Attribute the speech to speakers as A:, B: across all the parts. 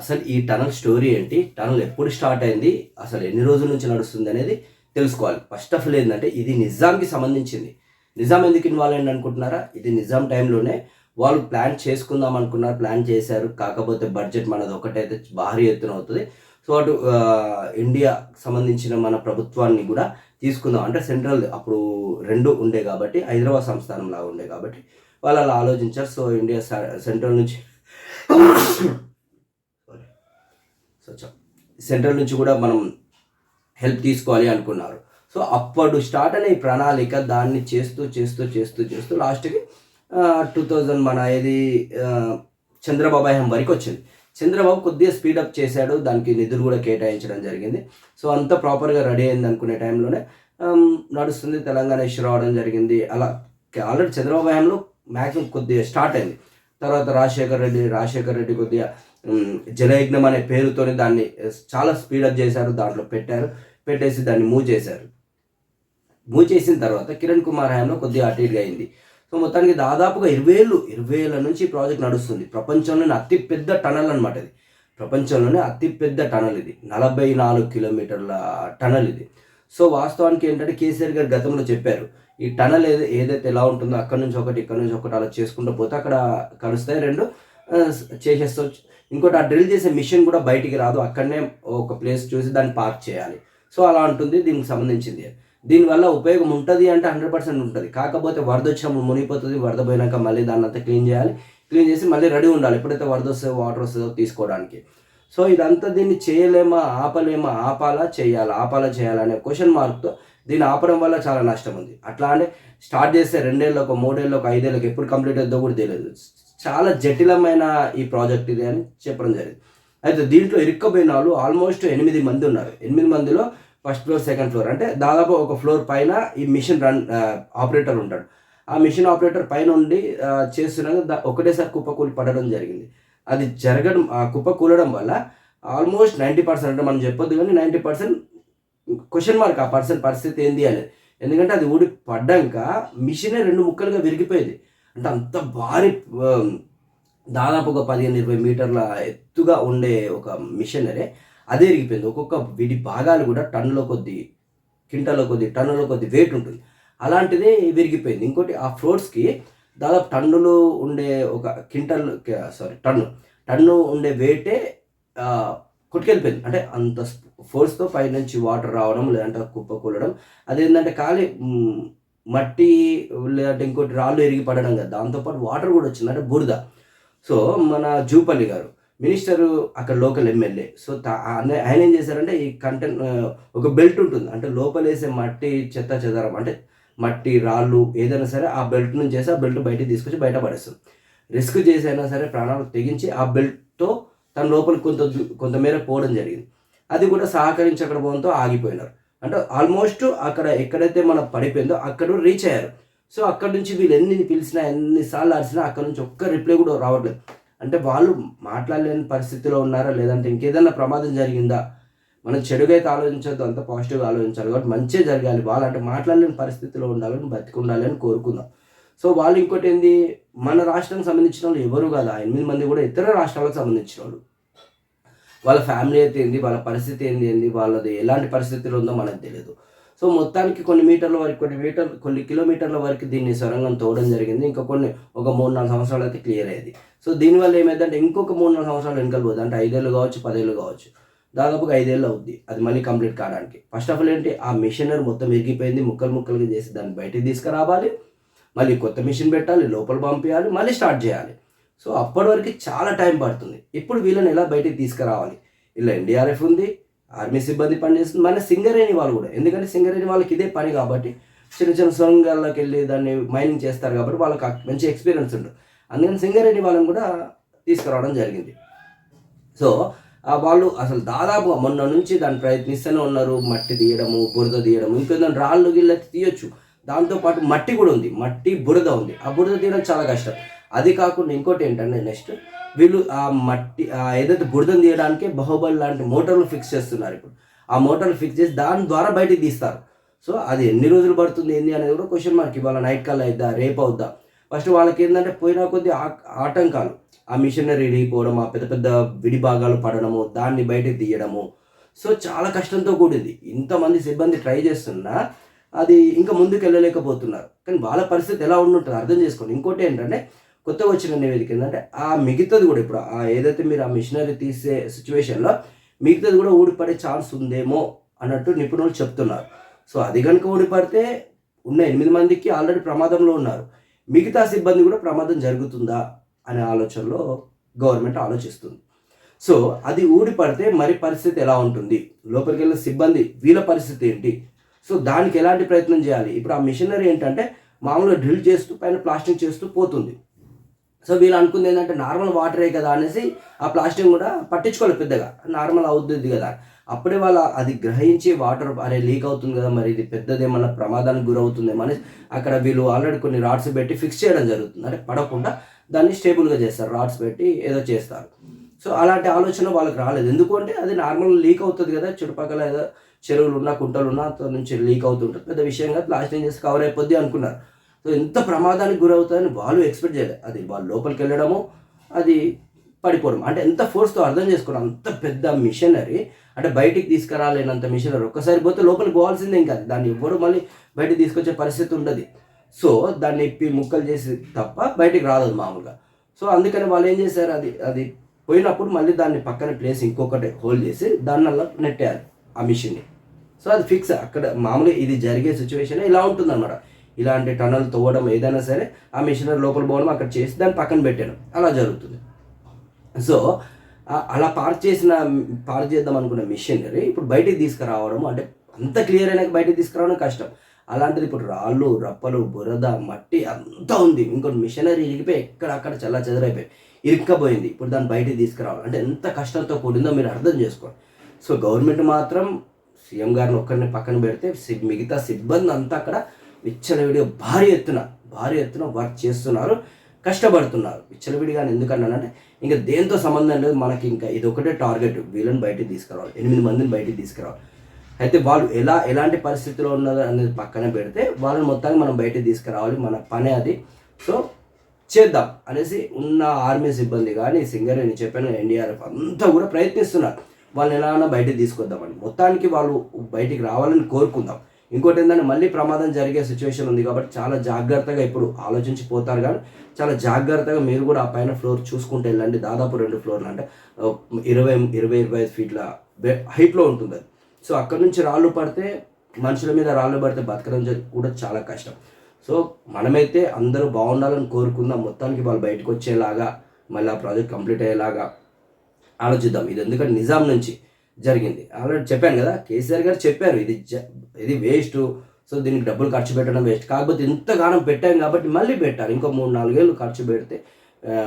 A: అసలు ఈ tunnel story ఏంటి? టనల్ ఎప్పుడు స్టార్ట్ అయింది? అసలు ఎన్ని రోజుల నుంచి నడుస్తుంది అనేది తెలుసుకోవాలి. ఫస్ట్ ఆఫ్ ఆల్ ఏంటంటే ఇది నిజాంకి సంబంధించింది. నిజాం ఎందుకు ఇన్వాల్వ్ అయింది అనుకుంటున్నారా? ఇది నిజాం టైంలోనే వాళ్ళు ప్లాన్ చేసుకుందాం అనుకున్నారు ప్లాన్ చేశారు. కాకపోతే బడ్జెట్ మనది ఒకటైతే భారీ ఎత్తున అవుతుంది. సో అటు ఇండియా సంబంధించిన మన ప్రభుత్వాన్ని కూడా తీసుకుందాం. అంటే సెంట్రల్ అప్పుడు రెండు ఉండే కాబట్టి హైదరాబాద్ సంస్థానం లాగా ఉండే కాబట్టి వాళ్ళు అలా ఆలోచించారు. సో ఇండియా సెంట్రల్ నుంచి సో సెంట్రల్ నుంచి కూడా మనం హెల్ప్ తీసుకోవాలి అనుకున్నారు. సో అప్పుడు స్టార్ట్ అయిన ఈ ప్రణాళిక దాన్ని చేస్తూ చేస్తూ చేస్తూ చేస్తూ లాస్ట్కి టూ థౌజండ్ మన ఏది చంద్రబాబు హయం వరకు వచ్చింది. చంద్రబాబు కొద్దిగా స్పీడప్ చేశాడు దానికి నిధులు కూడా కేటాయించడం జరిగింది. సో అంత ప్రాపర్గా రెడీ అయింది అనుకునే టైంలోనే నడుస్తుంది తెలంగాణ ఇష్యూ రావడం జరిగింది. అలా ఆల్రెడీ చంద్రబాబు హయాంలో మ్యాక్సిమం కొద్దిగా స్టార్ట్ అయింది. తర్వాత రాజశేఖర్ రెడ్డి రాజశేఖర్ రెడ్డి కొద్దిగా జనయజ్ఞం అనే పేరుతోనే దాన్ని eh, చాలా స్పీడప్ చేశారు దాంట్లో పెట్టారు పెట్టేసి దాన్ని మూవ్ చేశారు. మూవ్ చేసిన తర్వాత కిరణ్ కుమార్ హయాంలో కొద్దిగా అటు ఇటుగా అయింది. సో మొత్తానికి దాదాపుగా ఇరవై ఏళ్ళు ఇరవై ఏళ్ళ నుంచి ఈ ప్రాజెక్ట్ నడుస్తుంది. ప్రపంచంలోనే అతి పెద్ద టనల్ అనమాట ఇది. ప్రపంచంలోనే అతి పెద్ద టనల్ ఇది. నలభై నాలుగు కిలోమీటర్ల టనల్ ఇది. సో వాస్తవానికి ఏంటంటే కేసీఆర్ గారు గతంలో చెప్పారు ఈ టనల్ ఏది ఏదైతే ఎలా ఉంటుందో అక్కడ నుంచి ఒకటి ఇక్కడ నుంచి ఒకటి అలా చేసుకుంటూ పోతే అక్కడ కలుస్తాయి రెండు చేసేస్తావు ఇంకోటి ఆ డ్రిల్ చేసే మిషన్ కూడా బయటికి రాదు అక్కడనే ఒక ప్లేస్ చూసి దాన్ని పార్క్ చేయాలి. సో అలా ఉంటుంది దీనికి సంబంధించింది. దీనివల్ల ఉపయోగం ఉంటుంది అంటే హండ్రెడ్ పర్సెంట్ ఉంటుంది. కాకపోతే వరద వచ్చినప్పుడు మునిగిపోతుంది వరద పోయినాక మళ్ళీ దాన్ని అంతా క్లీన్ చేయాలి. క్లీన్ చేసి మళ్ళీ రెడీ ఉండాలి ఎప్పుడైతే వరద వస్తుందో వాటర్ వస్తుందో తీసుకోవడానికి. సో ఇదంతా దీన్ని చేయలేమా ఆపలేమా ఆపాలా చేయాలా ఆపాలా చేయాలా అనే క్వశ్చన్ మార్క్తో దీన్ని ఆపడం వల్ల చాలా నష్టం ఉంది. అట్లా అంటే స్టార్ట్ చేస్తే రెండేళ్ళకు మూడేళ్ళకు ఐదేళ్ళకి ఎప్పుడు కంప్లీట్ అవుతుందో కూడా తెలియదు. చాలా జటిలమైన ఈ ప్రాజెక్ట్ ఇది అని చెప్పడం జరిగింది. అయితే దీంట్లో ఇరుక్కుపోయిన వాళ్ళు ఆల్మోస్ట్ ఎనిమిది మంది ఉన్నారు. ఎనిమిది మందిలో ఫస్ట్ ఫ్లోర్ సెకండ్ ఫ్లోర్ అంటే దాదాపు ఒక ఫ్లోర్ పైన ఈ మిషన్ రన్ ఆపరేటర్ ఉంటాడు. ఆ మిషన్ ఆపరేటర్ పైన ఉండి ఆ, చేస్తున్నాక దా- ఒకటేసారి కుప్పకూలి పడడం జరిగింది. అది జరగడం ఆ కుప్ప కూలడం వల్ల ఆల్మోస్ట్ నైంటీ పర్సెంట్ అంటే మనం చెప్పొద్దు కానీ నైంటీ పర్సెంట్ క్వశ్చన్ మార్క్ ఆ పర్సన్ పరిస్థితి ఏంది అనేది. ఎందుకంటే అది ఊడి పడ్డాక మిషనే రెండు ముక్కలుగా విరిగిపోయింది. అంటే అంత భారీ దాదాపు ఒక పదిహేను ఇరవై మీటర్ల ఎత్తుగా ఉండే ఒక మిషనరీ అదే. విరిగిపోయింది ఒక్కొక్క విడి భాగాలు కూడా టన్నులో కొద్ది క్వింటాల్లో కొద్ది టన్నులో కొద్ది వెయిట్ ఉంటుంది. అలాంటిదే విరిగిపోయింది. ఇంకోటి ఆ ఫ్రూట్స్కి దాదాపు టన్నులు ఉండే ఒక క్వింటల్ సారీ టన్ను. టన్ను ఉండే వెయిటే కొట్టుకెళ్ళిపోయింది. అంటే అంత ఫోర్స్తో పైనుంచి వాటర్ రావడం లేదంటే కుప్ప కూలడం అదేంటంటే ఖాళీ మట్టి లేదంటే ఇంకోటి రాళ్ళు ఎరిగి పడడం కదా దాంతోపాటు వాటర్ కూడా వచ్చింది అంటే బురద సో మన జూపల్లి గారు మినిస్టర్ అక్కడ లోకల్ ఎమ్మెల్యే. సో ఆయన ఏం చేశారంటే ఈ కంటెంట్ ఒక బెల్ట్ ఉంటుంది. అంటే లోపలేసే మట్టి చెత్త చెదారం అంటే మట్టి రాళ్ళు ఏదైనా సరే ఆ బెల్ట్ నుంచి చేసి ఆ బెల్ట్ బయటికి తీసుకొచ్చి బయట పడేస్తుంది. రిస్క్ చేసైనా సరే ప్రాణాలు తెగించి ఆ బెల్ట్తో తన లోపలికి కొంత కొంతమేర పోవడం జరిగింది. అది కూడా సహకరించకపోవడంతో ఆగిపోయినారు. అంటే ఆల్మోస్ట్ అక్కడ ఎక్కడైతే మనం పడిపోయిందో అక్కడ రీచ్ అయ్యారు. సో అక్కడ నుంచి వీళ్ళు ఎన్ని పిలిచినా ఎన్నిసార్లు అరిచినా అక్కడ నుంచి ఒక్క రిప్లై కూడా రావట్లేదు. అంటే వాళ్ళు మాట్లాడలేని పరిస్థితిలో ఉన్నారా? లేదంటే ఇంకేదైనా ప్రమాదం జరిగిందా? మనం చెడుగైతే అయితే ఆలోచించద్దు అంత పాజిటివ్గా ఆలోచించాలి కాబట్టి మంచిగా జరగాలి. వాళ్ళు అంటే మాట్లాడలేని పరిస్థితిలో ఉండాలని బతికి ఉండాలి అని కోరుకుందాం. సో వాళ్ళు ఇంకోటి ఏంది? మన రాష్ట్రానికి సంబంధించిన వాళ్ళు ఎవరు కాదు. ఎనిమిది మంది కూడా ఇతర రాష్ట్రాలకు సంబంధించిన వాళ్ళు. వాళ్ళ ఫ్యామిలీ అయితే ఏంది? వాళ్ళ పరిస్థితి ఏంది ఏంది? వాళ్ళది ఎలాంటి పరిస్థితులు ఉందో మనకు తెలియదు సో మొత్తానికి కొన్ని మీటర్ల వరకు కొన్ని మీటర్ కొన్ని కిలోమీటర్ల వరకు దీన్ని సొరంగం తోడడం జరిగింది. ఇంకా కొన్ని ఒక మూడు నాలుగు సంవత్సరాలు అయితే క్లియర్ అయ్యేది. సో దీనివల్ల ఏమైందంటే ఇంకొక మూడు నాలుగు సంవత్సరాలు వెనకాల పోతుంది అంటే ఐదేళ్ళు కావచ్చు పదేళ్ళు కావచ్చు. దాదాపుగా ఐదేళ్ళు అవుద్ది. అది మళ్ళీ కంప్లీట్ కావడానికి. ఫస్ట్ ఆఫ్ ఆల్ ఏంటి? ఆ మిషనరీ మొత్తం ఎరిగిపోయింది ముక్కలు ముక్కలుగా చేసి దాన్ని బయటికి తీసుకురావాలి. మళ్ళీ కొత్త మిషన్ పెట్టాలి. లోపల పంపించాలి. మళ్ళీ స్టార్ట్ చేయాలి. సో అప్పటి వరకు చాలా టైం పడుతుంది. ఇప్పుడు వీళ్ళని ఎలా బయటికి తీసుకురావాలి? ఇలా ఎన్డీఆర్ఎఫ్ ఉంది ఆర్మీ సిబ్బంది పనిచేస్తుంది మన సింగరేణి వాళ్ళు కూడా. ఎందుకంటే సింగరేణి వాళ్ళకి ఇదే పని కాబట్టి చిన్న చిన్న సొరంగాల్లోకి వెళ్ళి దాన్ని మైనింగ్ చేస్తారు కాబట్టి వాళ్ళకి మంచి ఎక్స్పీరియన్స్ ఉంటుంది. అందుకని సింగరేణి వాళ్ళని కూడా తీసుకురావడం జరిగింది. సో ఆ వాళ్ళు అసలు దాదాపు మొన్న నుంచి దాన్ని ప్రయత్నిస్తూనే ఉన్నారు. మట్టి తీయడము బురద తీయడము ఇంకేదైనా రాళ్ళు గిళ్ళ తీయొచ్చు. దాంతోపాటు మట్టి కూడా ఉంది. మట్టి బురద ఉంది. ఆ బురద తీయడం చాలా కష్టం. అది కాకుండా ఇంకోటి ఏంటంటే నెక్స్ట్ వీళ్ళు ఆ మట్టి ఆ ఏదైతే బురదను తీయడానికి బాహుబలి లాంటి మోటార్లు ఫిక్స్ చేస్తున్నారు ఇప్పుడు. ఆ మోటార్లు ఫిక్స్ చేసి దాని ద్వారా బయటికి తీస్తారు. సో అది ఎన్ని రోజులు పడుతుంది ఏంది అనేది కూడా క్వశ్చన్ మార్క్ ఇవాళ నైట్ కల్లా అవుద్దా? రేపు అవుద్దా? ఫస్ట్ వాళ్ళకి ఏంటంటే పోయిన కొద్ది ఆటంకాలు. ఆ మిషనరీ ఇరిగిపోవడం ఆ పెద్ద పెద్ద విడి భాగాలు పడడము దాన్ని బయటకు తీయడము. సో చాలా కష్టంతో కూడింది. ఇంతమంది సిబ్బంది ట్రై చేస్తున్నా అది ఇంకా ముందుకు వెళ్ళలేకపోతున్నారు కానీ వాళ్ళ పరిస్థితి ఎలా ఉండుంటుంది అర్థం చేసుకోండి. ఇంకోటి ఏంటంటే కొత్త వచ్చిన నివేదిక ఏంటంటే ఆ మిగతాది కూడా ఇప్పుడు ఆ ఏదైతే మీరు ఆ మిషనరీ తీసే సిచ్యువేషన్లో మిగతాది కూడా ఊడిపడే ఛాన్స్ ఉందేమో అన్నట్టు నిపుణులు చెప్తున్నారు. సో అది కనుక ఊడిపడితే ఉన్న ఎనిమిది మందికి ఆల్రెడీ ప్రమాదంలో ఉన్నారు. మిగతా సిబ్బంది కూడా ప్రమాదం జరుగుతుందా అనే ఆలోచనలో గవర్నమెంట్ ఆలోచిస్తుంది. సో అది ఊడిపడితే మరి పరిస్థితి ఎలా ఉంటుంది? లోపలికి వెళ్ళిన సిబ్బంది వీళ్ళ పరిస్థితి ఏంటి? సో దానికి ఎలాంటి ప్రయత్నం చేయాలి? ఇప్పుడు ఆ మిషనరీ ఏంటంటే మామూలుగా డ్రిల్ చేస్తూ పైన ప్లాస్టింగ్ చేస్తూ పోతుంది. సో వీళ్ళు అనుకుంది ఏంటంటే నార్మల్ వాటరే కదా అనేసి ఆ ప్లాస్టిక్ కూడా పట్టించుకోలేదు పెద్దగా. నార్మల్ అవుతుంది కదా అప్పుడే వాళ్ళ అది గ్రహించి వాటర్ అరే లీక్ అవుతుంది కదా మరి ఇది పెద్దదేమన్నా ప్రమాదానికి గురవుతుందేమో అనేసి అక్కడ వీళ్ళు ఆల్రెడీ కొన్ని రాడ్స్ పెట్టి ఫిక్స్ చేయడం జరుగుతుంది. అంటే పడకుండా దాన్ని స్టేబుల్గా చేస్తారు రాడ్స్ పెట్టి ఏదో చేస్తారు. సో అలాంటి ఆలోచన వాళ్ళకి రాలేదు. ఎందుకంటే అది నార్మల్ లీక్ అవుతుంది కదా చుట్టుపక్కల ఏదో చెరువులు ఉన్నా కుంటలు ఉన్నా నుంచి లీక్ అవుతుంటుంది. పెద్ద విషయంగా ప్లాస్టింగ్ చేసి కవర్ అయిపోద్ది అనుకున్నారు. సో ఎంత ప్రమాదానికి గురవుతుందని వాళ్ళు ఎక్స్పెక్ట్ చేయలేదు అది వాళ్ళు లోపలికి వెళ్ళడము అది పడిపోవడం. అంటే ఎంత ఫోర్స్తో అర్థం చేసుకోవడం? అంత పెద్ద మిషనరీ అంటే బయటికి తీసుకురాలేనంత మిషనరీ ఒక్కసారి పోతే లోపలికి పోవాల్సిందే ఇంకా. దాన్ని ఎవ్వరు మళ్ళీ బయటికి తీసుకొచ్చే పరిస్థితి ఉండదు. సో దాన్ని ఇప్పి ముక్కలు చేసి తప్ప బయటికి రాదు మామూలుగా. సో అందుకని వాళ్ళు ఏం చేశారు? అది అది పోయినప్పుడు మళ్ళీ దాన్ని పక్కన ప్లేస్ ఇంకొకటి హోల్డ్ చేసి దానివల్ల నెట్టేయాలి ఆ మిషన్ని సో అది ఫిక్స్ అక్కడ మామూలుగా ఇది జరిగే సిచ్యువేషన్ ఇలా ఉంటుందన్నమాట. ఇలాంటి టనల్ తవ్వడం ఏదైనా సరే ఆ మిషనరీ లోపల పోవడం అక్కడ చేసి దాన్ని పక్కన పెట్టాను అలా జరుగుతుంది. సో అలా పార్క్ చేసిన పార్క్ చేద్దాం అనుకున్న మిషనరీ ఇప్పుడు బయటికి తీసుకురావడం అంటే అంత క్లియర్ అయినాక బయటికి తీసుకురావడం కష్టం. అలాంటిది ఇప్పుడు రాళ్ళు రప్పలు బురద మట్టి అంతా ఉంది. ఇంకోటి మిషనరీ ఇరిగిపోయి ఎక్కడక్కడ చల్ల చెదరైపోయి ఇరుక్కపోయింది. ఇప్పుడు దాన్ని బయటికి తీసుకురావాలి. అంటే ఎంత కష్టంతో కూడిందో మీరు అర్థం చేసుకోండి. సో గవర్నమెంట్ మాత్రం సీఎం గారిని ఒక్కరిని పక్కన పెడితే మిగతా సిబ్బంది అంతా అక్కడ విచ్చలవిడిగా భారీ ఎత్తున భారీ ఎత్తున వర్క్ చేస్తున్నారు కష్టపడుతున్నారు. విచ్చలవిడిగా ఎందుకన్నానంటే ఇంకా దేంతో సంబంధం లేదు మనకి ఇంకా ఇది ఒకటే టార్గెట్ వీళ్ళని బయటికి తీసుకురావాలి. ఎనిమిది మందిని బయటికి తీసుకురావాలి. అయితే వాళ్ళు ఎలా ఎలాంటి పరిస్థితిలో ఉన్నదో అనేది పక్కన పెడితే వాళ్ళని మొత్తాన్ని మనం బయటికి తీసుకురావాలి మన పని అది. సో చేద్దాం అనేసి ఉన్న ఆర్మీ సిబ్బంది కానీ సింగర్ నేను చెప్పాను ఎన్డీఆర్ఎఫ్ అంతా కూడా ప్రయత్నిస్తున్నారు. వాళ్ళని ఎలా అయినా బయటికి తీసుకొద్దామని. మొత్తానికి వాళ్ళు బయటికి రావాలని కోరుకుందాం. ఇంకోటి ఏంటంటే మళ్ళీ ప్రమాదం జరిగే సిచ్యువేషన్ ఉంది కాబట్టి చాలా జాగ్రత్తగా ఇప్పుడు ఆలోచించి పోతారు కానీ చాలా జాగ్రత్తగా మీరు కూడా ఆ పైన ఫ్లోర్ చూసుకుంటూ వెళ్ళండి. దాదాపు రెండు ఫ్లోర్లు అంటే ఇరవై ఇరవై ఇరవై ఐదు ఫీట్ల హైట్లో ఉంటుంది. అది సో అక్కడ నుంచి రాళ్ళు పడితే మనుషుల మీద రాళ్ళు పడితే బతకడం కూడా చాలా కష్టం. సో మనమైతే అందరూ బాగుండాలని కోరుకుందాం. మొత్తానికి వాళ్ళు బయటకు వచ్చేలాగా మళ్ళీ ఆ ప్రాజెక్ట్ కంప్లీట్ అయ్యేలాగా ఆలోచిద్దాం. ఇది ఎందుకంటే నిజాం నుంచి జరిగింది. ఆల్రెడీ చెప్పాను కదా కేసీఆర్ గారు చెప్పారు ఇది ఇది వేస్ట్ సో దీనికి డబ్బులు ఖర్చు పెట్టడం వేస్ట్. కాకపోతే ఇంతగానం పెట్టాం కాబట్టి మళ్ళీ పెట్టారు. ఇంకో మూడు నాలుగేళ్ళు ఖర్చు పెడితే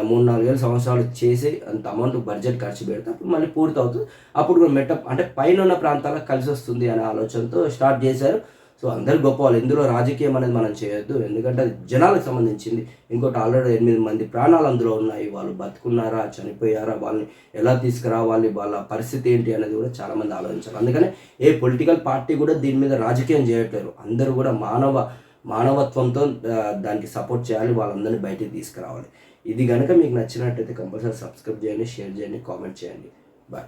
A: మూడు నాలుగేళ్ళు సంవత్సరాలు చేసి అంత అమౌంట్ బడ్జెట్ ఖర్చు పెడితే అప్పుడు మళ్ళీ పూర్తి అవుతుంది అప్పుడు కూడా మెట్ట అంటే పైన ఉన్న ప్రాంతాలకు కలిసి వస్తుంది అనే ఆలోచనతో స్టార్ట్ చేశారు. సో అందరు గొప్ప వాళ్ళు ఇందులో రాజకీయం అనేది మనం చేయొద్దు. ఎందుకంటే అది జనాలకు సంబంధించింది. ఇంకోటి ఆల్రెడీ ఎనిమిది మంది ప్రాణాలు అందులో ఉన్నాయి. వాళ్ళు బతుకున్నారా? చనిపోయారా? వాళ్ళని ఎలా తీసుకురావాలి? వాళ్ళ పరిస్థితి ఏంటి అనేది కూడా చాలామంది ఆలోచించారు. ఆలోచించాలి అందుకనే ఏ పొలిటికల్ పార్టీ కూడా దీని మీద రాజకీయం చేయట్లేరు అందరూ కూడా మానవ మానవత్వంతో దానికి సపోర్ట్ చేయాలి. వాళ్ళందరినీ బయటికి తీసుకురావాలి. ఇది కనుక మీకు నచ్చినట్టయితే కంపల్సరీ సబ్స్క్రైబ్ చేయండి షేర్ చేయండి కామెంట్ చేయండి. బాయ్.